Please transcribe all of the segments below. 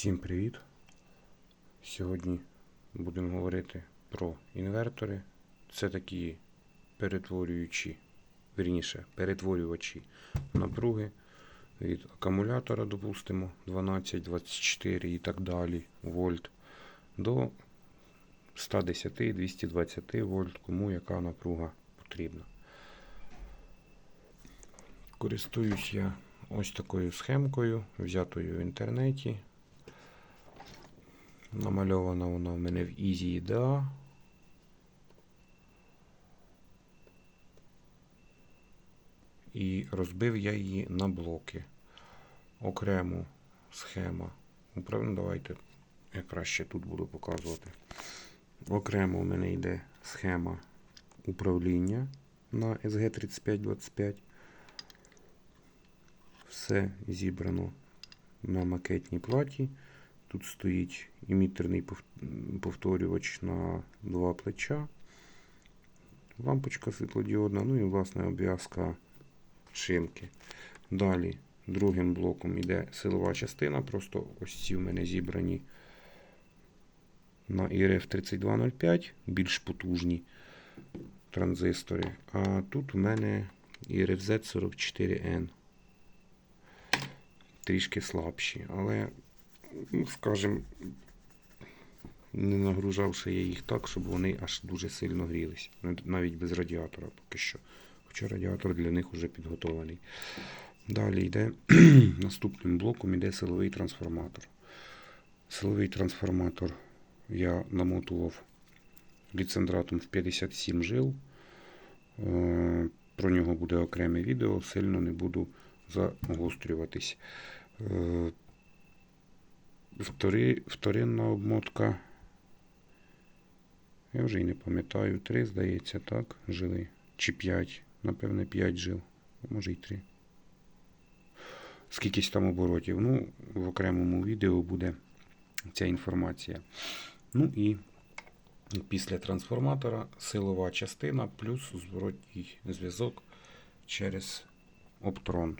Всім привіт! Сьогодні будемо говорити про інвертори. Це такі перетворюючі, вірніше, перетворювачі напруги від акумулятора, допустимо, 12, 24 і так далі вольт до 110-220 вольт, кому яка напруга потрібна. Користуюсь я ось такою схемкою, взятою в інтернеті. Намальована вона в мене в Easy EDA. І розбив я її на блоки. Окремо схема. Управ- Ну, давайте я краще тут буду показувати. Окремо у мене йде схема управління на SG3525. Все зібрано на макетній платі. Тут стоїть емітерний пов- повторювач на два плеча, лампочка світлодіодна, ну і власне обв'язка шимки. Далі другим блоком йде силова частина. Просто ось ці в мене зібрані на IRF 3205, більш потужні транзистори. А тут у мене IRFZ 44N. Трішки слабші, але ну, скажімо, не нагружавши я їх так, щоб вони аж дуже сильно грілись. Навіть без радіатора поки що. Хоча радіатор для них вже підготовлений. Далі йде наступним блоком йде силовий трансформатор. Силовий трансформатор я намотував ліцендратом в 57 жил. Е, Про нього буде окреме відео, сильно не буду загострюватись. Втори, вторинна обмотка. Я вже і не пам'ятаю. Три, здається, так, жили. Чи п'ять. Напевне, п'ять жил. Може й три. Скількись там оборотів. Ну, в окремому відео буде ця інформація. Ну і після трансформатора силова частина плюс зворотній зв'язок через Optron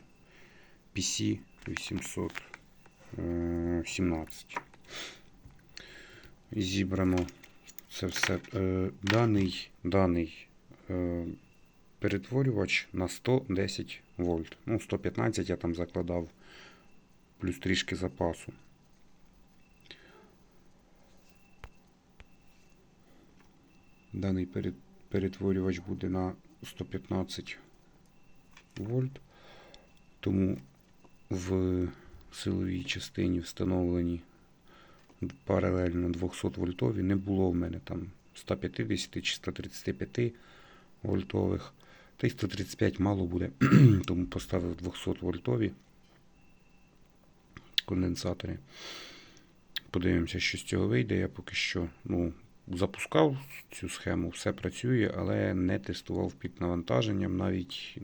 PC 817. Зібрано це все. Е, Даний, даний е, перетворювач на 110 вольт. Ну, 115 я там закладав, плюс трішки запасу. Даний перетворювач буде на 115 вольт. Тому в силовій частині встановлені паралельно 200 вольтові. Не було в мене там 150 чи 135 вольтових. Та й 135 мало буде, тому поставив 200 вольтові конденсатори. Подивимося, що з цього вийде. Я поки що ну, запускав цю схему, все працює, але не тестував під навантаженням, навіть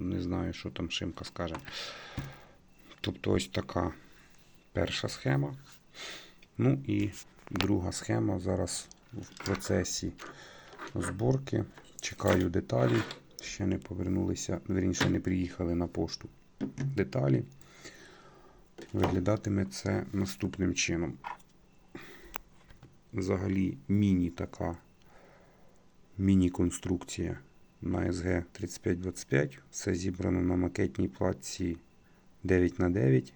не знаю, що там Шимка скаже. Тобто ось така перша схема. Ну і друга схема зараз в процесі зборки. Чекаю деталі. Ще не повернулися, верніше не приїхали на пошту деталі. Виглядатиме це наступним чином. Взагалі міні така міні-конструкція на SG 3525. Все зібрано на макетній платці 9х9.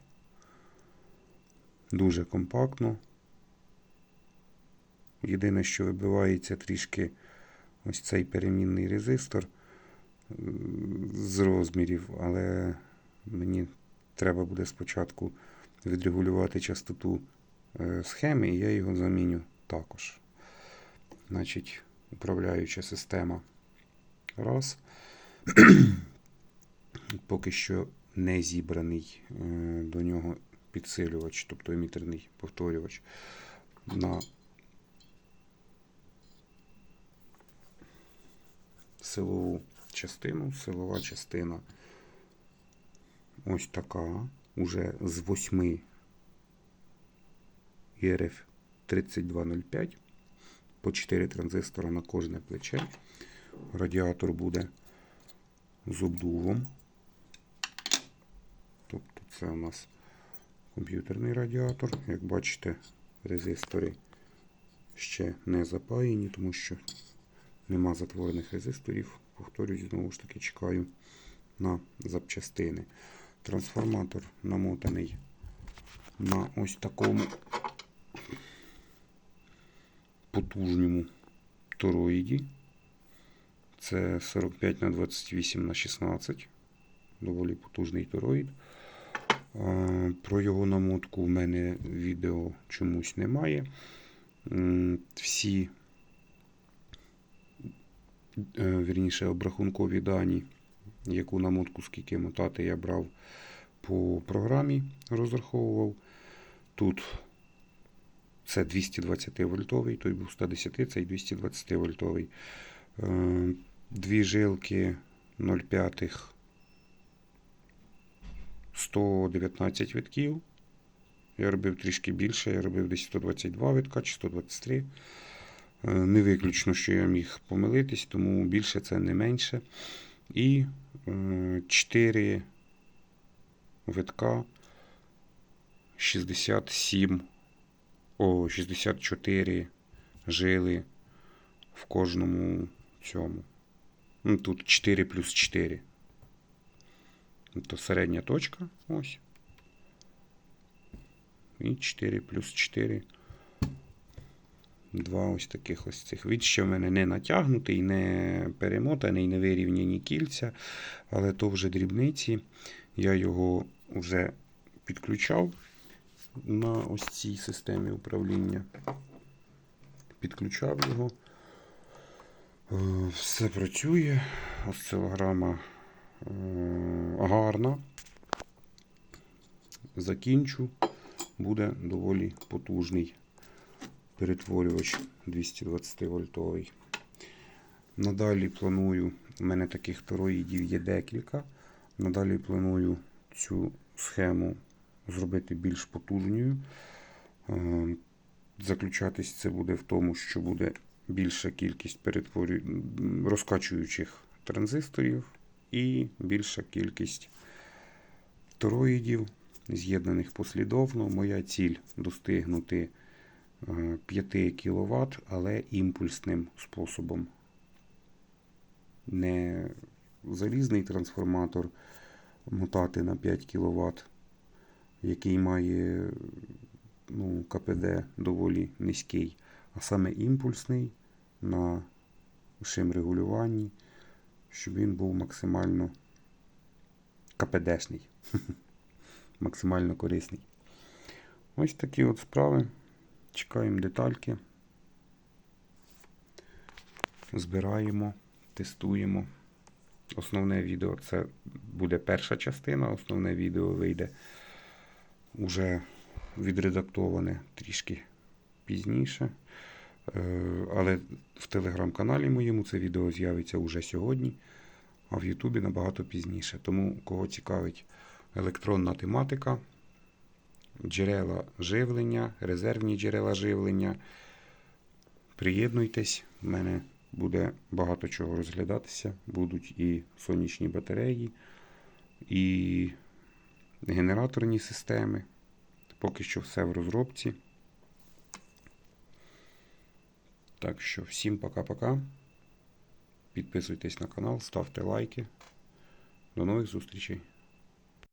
Дуже компактно. Єдине, що вибивається трішки ось цей перемінний резистор е, з розмірів, але мені треба буде спочатку відрегулювати частоту е, схеми, і я його заміню також. Значить, управляюча система. Раз. Поки що не зібраний е, до нього підсилювач, тобто емітерний повторювач. На силову частину. Силова частина ось така. Уже з 8 ERF 3205 по 4 транзистора на кожне плече. Радіатор буде з обдувом. Це у нас комп'ютерний радіатор. Як бачите, резистори ще не запаяні, тому що нема затворених резисторів. Повторюсь, знову ж таки чекаю на запчастини. Трансформатор намотаний на ось такому потужному тороїді. Це 45 на 28 на 16. Доволі потужний тороїд. Е, Про його намотку в мене відео чомусь немає. Всі, е, вірніше, обрахункові дані, яку намотку скільки мотати я брав по програмі, розраховував. Тут це 220 вольтовий, той був 110, цей 220 вольтовий. Е, Дві жилки 0,5 119 витків. Я робив трішки більше, я робив десь 122 витка чи 123. Е, Не виключно, що я міг помилитись, тому більше це не менше. І 4 витка 67, о, 64 жили в кожному цьому. Ну, тут 4 плюс 4. То середня точка. Ось. І 4 плюс 4. Два ось таких ось цих. Він ще в мене не натягнутий, не перемотаний, не вирівняні кільця, але то вже дрібниці. Я його вже підключав на ось цій системі управління. Підключав його. Е, Все працює. Осцилограма гарна. Закінчу. Буде доволі потужний перетворювач 220 вольтовий. Надалі планую, у мене таких тороїдів є декілька. Надалі планую цю схему зробити більш потужною. Е, Заключатись це буде в тому, що буде більша кількість розкачуючих транзисторів і більша кількість тороїдів, з'єднаних послідовно. Моя ціль достигнути е, 5 кВт, але імпульсним способом. Не залізний трансформатор мотати на 5 кВт, який має ну, КПД доволі низький, а саме імпульсний на шим регулюванні, щоб він був максимально КПДшний, максимально корисний. Ось такі от справи. Чекаємо детальки. Збираємо, тестуємо. Основне відео це буде перша частина, основне відео вийде уже відредактоване трішки пізніше. Е, Але в телеграм-каналі моєму це відео з'явиться уже сьогодні, а в Ютубі набагато пізніше. Тому, кого цікавить електронна тематика, джерела живлення, резервні джерела живлення, приєднуйтесь, в мене буде багато чого розглядатися. Будуть і сонячні батареї, і генераторні системи. Поки що все в розробці. Так що всім пока-пока. Підписуйтесь на канал, ставте лайки. До нових зустрічей.